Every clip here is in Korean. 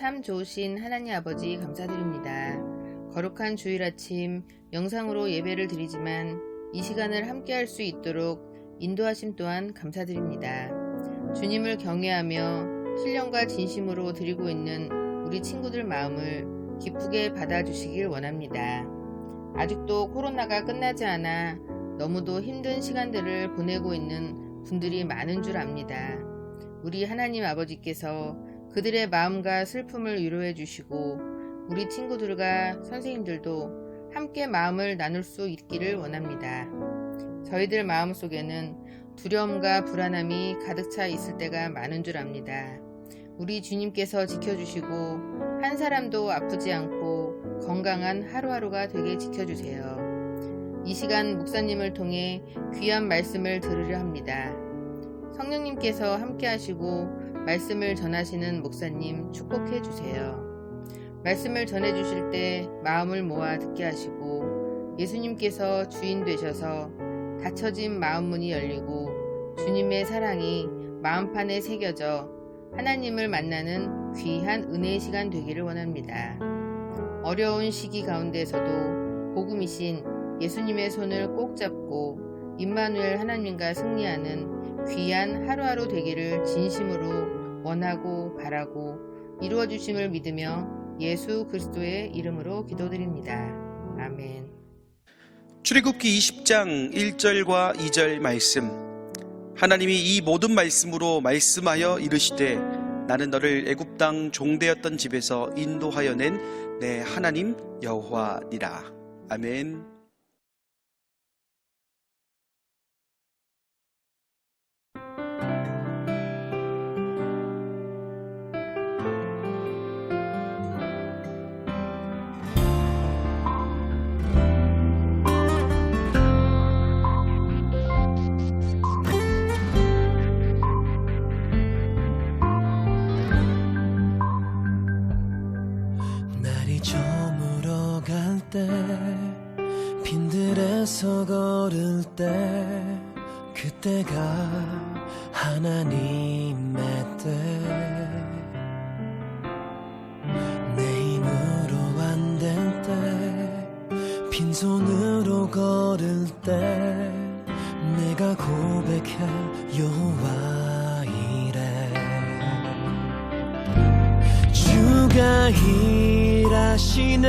참 좋으신 하나님 아버지 감사드립니다. 거룩한 주일 아침 영상으로 예배를 드리지만 이 시간을 함께 할 수 있도록 인도하심 또한 감사드립니다. 주님을 경외하며 신령과 진심으로 드리고 있는 우리 친구들 마음을 기쁘게 받아주시길 원합니다. 아직도 코로나가 끝나지 않아 너무도 힘든 시간들을 보내고 있는 분들이 많은 줄 압니다. 우리 하나님 아버지께서 그들의 마음과 슬픔을 위로해 주시고 우리 친구들과 선생님들도 함께 마음을 나눌 수 있기를 원합니다. 저희들 마음 속에는 두려움과 불안함이 가득 차 있을 때가 많은 줄 압니다. 우리 주님께서 지켜주시고 한 사람도 아프지 않고 건강한 하루하루가 되게 지켜주세요. 이 시간 목사님을 통해 귀한 말씀을 들으려 합니다. 성령님께서 함께 하시고 말씀을 전하시는 목사님 축복해 주세요. 말씀을 전해 주실 때 마음을 모아 듣게 하시고 예수님께서 주인 되셔서 닫혀진 마음 문이 열리고 주님의 사랑이 마음판에 새겨져 하나님을 만나는 귀한 은혜의 시간 되기를 원합니다. 어려운 시기 가운데서도 복음이신 예수님의 손을 꼭 잡고 임마누엘 하나님과 승리하는 귀한 하루하루 되기를 진심으로 원하고 바라고 이루어 주심을 믿으며 예수 그리스도의 이름으로 기도드립니다. 아멘. 출애굽기 20장 1절과 2절 말씀 하나님이 이 모든 말씀으로 말씀하여 이르시되 나는 너를 애굽 땅 종되었던 집에서 인도하여 낸 내 하나님 여호와니라 아멘 때 빈들에서 걸을 때 그때가 하나님의 때. 내 힘으로 안 될 때 빈손으로 걸을 때 내가 고백할 여호와 이래. 주가 일하시네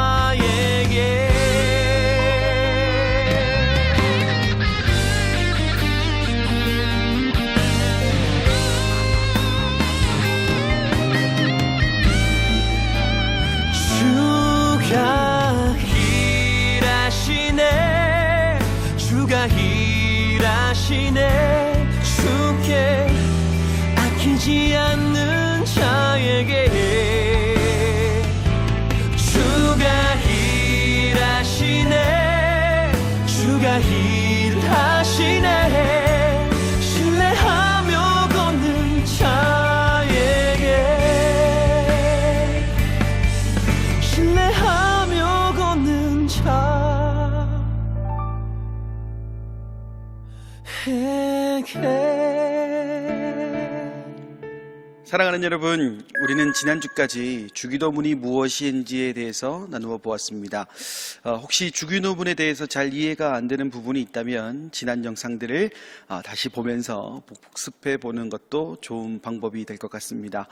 일하시네 주께 아끼지 않는 자에게 사랑하는 여러분, 우리는 지난주까지 주기도문이 무엇인지에 대해서 나누어 보았습니다. 어, 혹시 주기도문에 대해서 잘 이해가 안 되는 부분이 있다면 지난 영상들을 어, 다시 보면서 복습해 보는 것도 좋은 방법이 될 것 같습니다.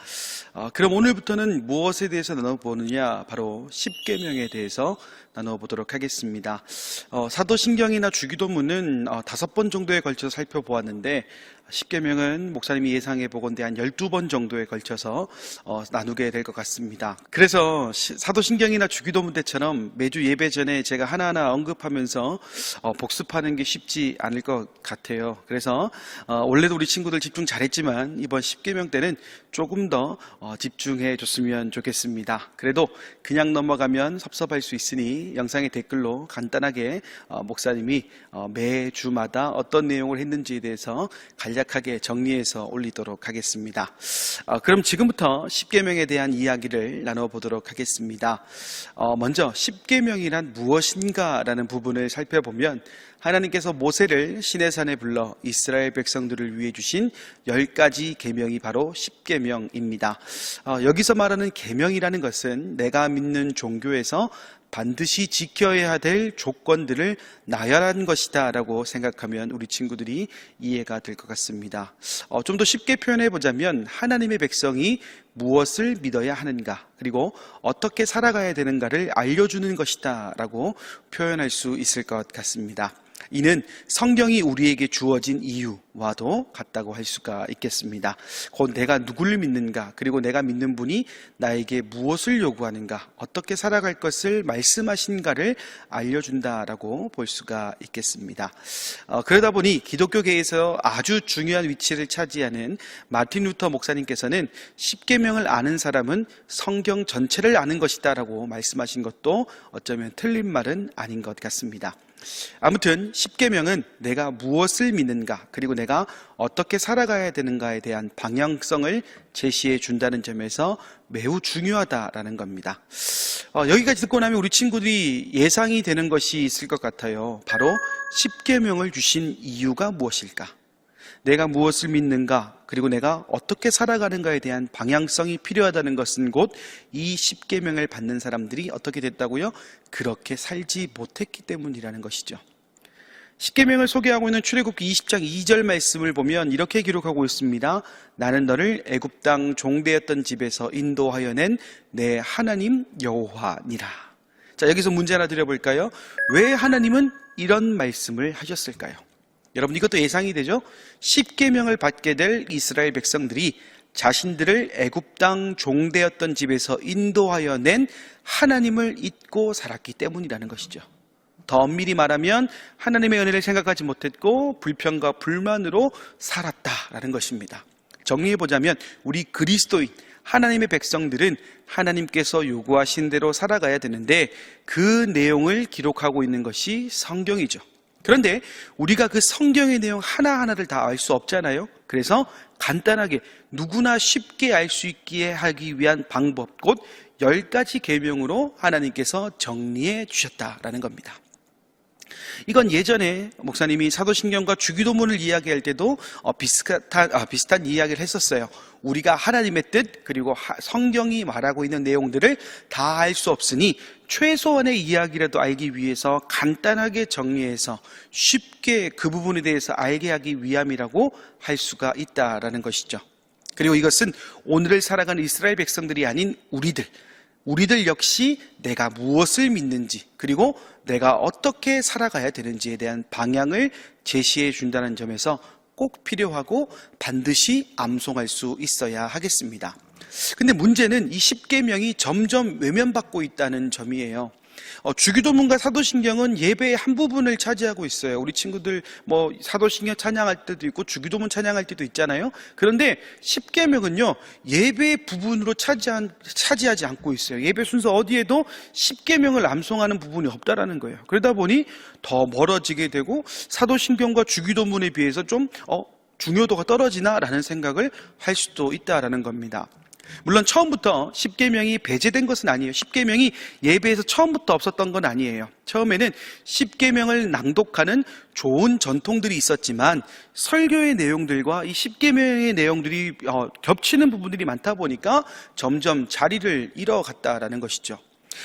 어, 그럼 오늘부터는 무엇에 대해서 나누어 보느냐? 바로 십계명에 대해서 나누어 보도록 하겠습니다. 어, 사도신경이나 주기도문은 어, 다섯 번 정도에 걸쳐서 살펴보았는데 십계명은 목사님이 예상해 보건대 한 12번 정도에 걸쳐서 어, 나누게 될 것 같습니다. 그래서 시- 사도신경이나 주기도문 때처럼 매주 예배 전에 제가 하나하나 언급하면서 어, 복습하는 게 쉽지 않을 것 같아요. 그래서 어, 원래도 우리 친구들 집중 잘했지만 이번 십계명 때는 조금 더 어, 집중해 줬으면 좋겠습니다. 그래도 그냥 넘어가면 섭섭할 수 있으니 영상의 댓글로 간단하게 어, 목사님이 어, 매주마다 어떤 내용을 했는지에 대해서 간략하게 정리해서 올리도록 하겠습니다. 어, 그럼 지금부터 십계명에 대한 이야기를 나눠보도록 하겠습니다. 어, 먼저 십계명이란 무엇인가라는 부분을 살펴보면 하나님께서 모세를 시내산에 불러 이스라엘 백성들을 위해 주신 열 가지 계명이 바로 십계명입니다. 어, 여기서 말하는 계명이라는 것은 내가 믿는 종교에서 반드시 지켜야 될 조건들을 나열한 것이다 라고 생각하면 우리 친구들이 이해가 될 것 같습니다. 어, 좀 더 쉽게 표현해 보자면 하나님의 백성이 무엇을 믿어야 하는가 그리고 어떻게 살아가야 되는가를 알려주는 것이다 라고 표현할 수 있을 것 같습니다. 이는 성경이 우리에게 주어진 이유와도 같다고 할 수가 있겠습니다. 곧 내가 누구를 믿는가, 그리고 내가 믿는 분이 나에게 무엇을 요구하는가, 어떻게 살아갈 것을 말씀하신가를 알려준다라고 볼 수가 있겠습니다. 어, 그러다 보니 기독교계에서 아주 중요한 위치를 차지하는 마틴 루터 목사님께서는 십계명을 아는 사람은 성경 전체를 아는 것이다라고 말씀하신 것도 어쩌면 틀린 말은 아닌 것 같습니다. 아무튼 십계명은 내가 무엇을 믿는가 그리고 내가 어떻게 살아가야 되는가에 대한 방향성을 제시해 준다는 점에서 매우 중요하다라는 겁니다. 어, 여기까지 듣고 나면 우리 친구들이 예상이 되는 것이 있을 것 같아요. 바로 십계명을 주신 이유가 무엇일까? 내가 무엇을 믿는가, 그리고 내가 어떻게 살아가는가에 대한 방향성이 필요하다는 것은 곧 이 십계명을 받는 사람들이 어떻게 됐다고요? 그렇게 살지 못했기 때문이라는 것이죠. 십계명을 소개하고 있는 출애굽기 20장 2절 말씀을 보면 이렇게 기록하고 있습니다. 나는 너를 애굽 땅 종되었던 집에서 인도하여 낸 내 하나님 여호와니라. 자, 여기서 문제 하나 드려 볼까요? 왜 하나님은 이런 말씀을 하셨을까요? 여러분 이것도 예상이 되죠? 십계명을 받게 될 이스라엘 백성들이 자신들을 애굽 땅 종되었던 집에서 인도하여 낸 하나님을 잊고 살았기 때문이라는 것이죠. 더 엄밀히 말하면 하나님의 은혜를 생각하지 못했고 불평과 불만으로 살았다라는 것입니다. 정리해 보자면 우리 그리스도인 하나님의 백성들은 하나님께서 요구하신 대로 살아가야 되는데 그 내용을 기록하고 있는 것이 성경이죠. 그런데 우리가 그 성경의 내용 하나하나를 다 알 수 없잖아요. 그래서 간단하게 누구나 쉽게 알 수 있게 하기 위한 방법 곧 열 가지 계명으로 하나님께서 정리해 주셨다라는 겁니다. 이건 예전에 목사님이 사도신경과 주기도문을 이야기할 때도 어, 비슷한, 아, 비슷한 이야기를 했었어요. 우리가 하나님의 뜻 그리고 하- 성경이 말하고 있는 내용들을 다 알 수 없으니 최소한의 이야기라도 알기 위해서 간단하게 정리해서 쉽게 그 부분에 대해서 알게 하기 위함이라고 할 수가 있다라는 것이죠. 그리고 이것은 오늘을 살아가는 이스라엘 백성들이 아닌 우리들, 우리들 역시 내가 무엇을 믿는지, 그리고 내가 어떻게 살아가야 되는지에 대한 방향을 제시해 준다는 점에서 꼭 필요하고 반드시 암송할 수 있어야 하겠습니다. 근데 문제는 이 십계명이 점점 외면받고 있다는 점이에요. 어, 주기도문과 사도신경은 예배의 한 부분을 차지하고 있어요. 우리 친구들 뭐 사도신경 찬양할 때도 있고 주기도문 찬양할 때도 있잖아요. 그런데 십계명은요 예배의 부분으로 차지한, 차지하지 않고 있어요. 예배 순서 어디에도 십계명을 암송하는 부분이 없다라는 거예요. 그러다 보니 더 멀어지게 되고 사도신경과 주기도문에 비해서 좀 어, 중요도가 떨어지나라는 생각을 할 수도 있다라는 겁니다. 물론 처음부터 10계명이 배제된 것은 아니에요. 10계명이 예배에서 처음부터 없었던 건 아니에요. 처음에는 10계명을 낭독하는 좋은 전통들이 있었지만 설교의 내용들과 이 10계명의 내용들이 어, 겹치는 부분들이 많다 보니까 점점 자리를 잃어갔다라는 것이죠.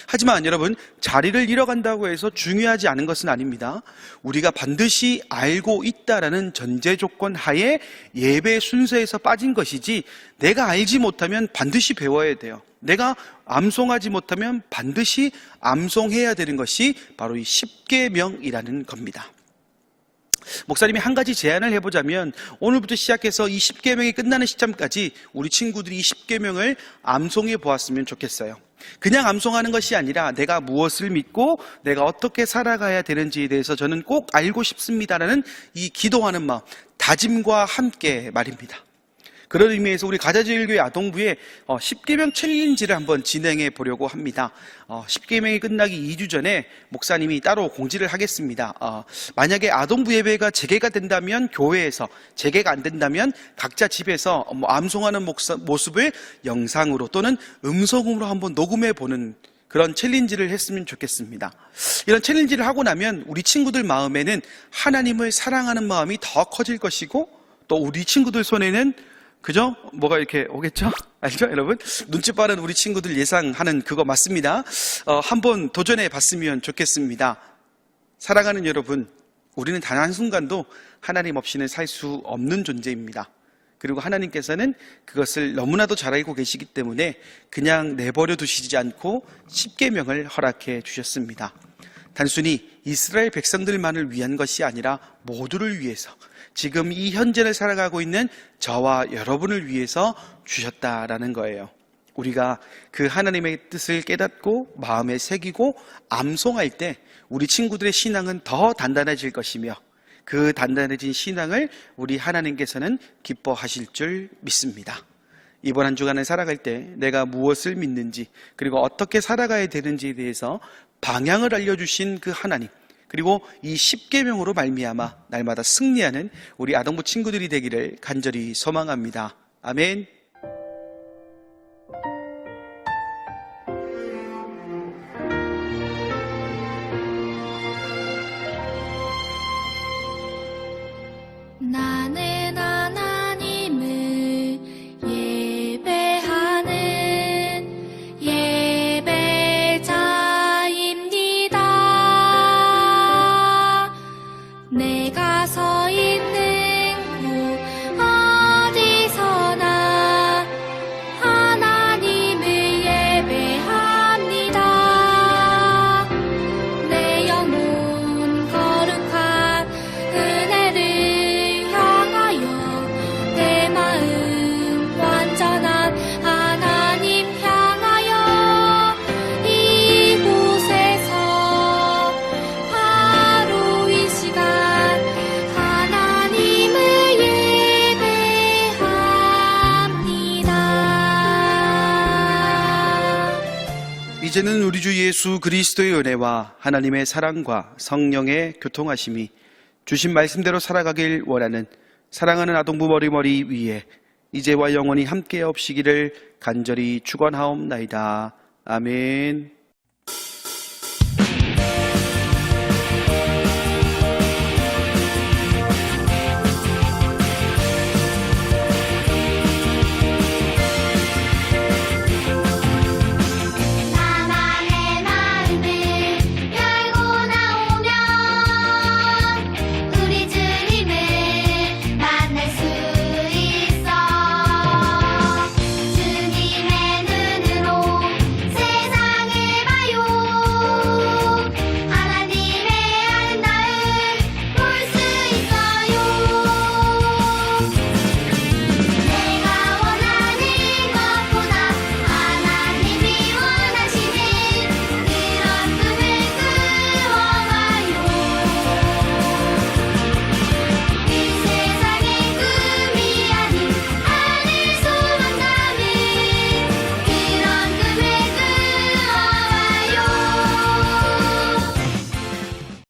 하지만 여러분, 자리를 잃어간다고 해서 중요하지 않은 것은 아닙니다. 우리가 반드시 알고 있다라는 전제 조건 하에 예배 순서에서 빠진 것이지 내가 알지 못하면 반드시 배워야 돼요. 내가 암송하지 못하면 반드시 암송해야 되는 것이 바로 이 십계명이라는 겁니다. 목사님이 한 가지 제안을 해보자면 오늘부터 시작해서 이 10계명이 끝나는 시점까지 우리 친구들이 이 10계명을 암송해 보았으면 좋겠어요. 그냥 암송하는 것이 아니라 내가 무엇을 믿고 내가 어떻게 살아가야 되는지에 대해서 저는 꼭 알고 싶습니다라는 이 기도하는 마음, 다짐과 함께 말입니다. 그런 의미에서 우리 가자제일교회 아동부에 10계명 챌린지를 한번 진행해 보려고 합니다. 10계명이 끝나기 2주 전에 목사님이 따로 공지를 하겠습니다. 어, 만약에 아동부 예배가 재개가 된다면 교회에서 재개가 안 된다면 각자 집에서 뭐 암송하는 모습을 영상으로 또는 음성으로 한번 녹음해 보는 그런 챌린지를 했으면 좋겠습니다. 이런 챌린지를 하고 나면 우리 친구들 마음에는 하나님을 사랑하는 마음이 더 커질 것이고 또 우리 친구들 손에는 그죠? 뭐가 이렇게 오겠죠? 알죠, 여러분? 눈치 빠른 우리 친구들 예상하는 그거 맞습니다. 어, 한번 도전해 봤으면 좋겠습니다. 사랑하는 여러분, 우리는 단 한순간도 하나님 없이는 살 수 없는 존재입니다. 그리고 하나님께서는 그것을 너무나도 잘 알고 계시기 때문에 그냥 내버려 두시지 않고 십계명을 허락해 주셨습니다. 단순히 이스라엘 백성들만을 위한 것이 아니라 모두를 위해서 지금 이 현재를 살아가고 있는 저와 여러분을 위해서 주셨다라는 거예요. 우리가 그 하나님의 뜻을 깨닫고 마음에 새기고 암송할 때 우리 친구들의 신앙은 더 단단해질 것이며 그 단단해진 신앙을 우리 하나님께서는 기뻐하실 줄 믿습니다. 이번 한 주간을 살아갈 때 내가 무엇을 믿는지 그리고 어떻게 살아가야 되는지에 대해서 방향을 알려주신 그 하나님 그리고 이 십계명으로 말미암아 날마다 승리하는 우리 아동부 친구들이 되기를 간절히 소망합니다. 아멘. 이제는 우리 주 예수 그리스도의 은혜와 하나님의 사랑과 성령의 교통하심이 주신 말씀대로 살아가길 원하는 사랑하는 아동부 머리머리 위에 이제와 영원히 함께 없시기를 간절히 축원하옵나이다. 아멘.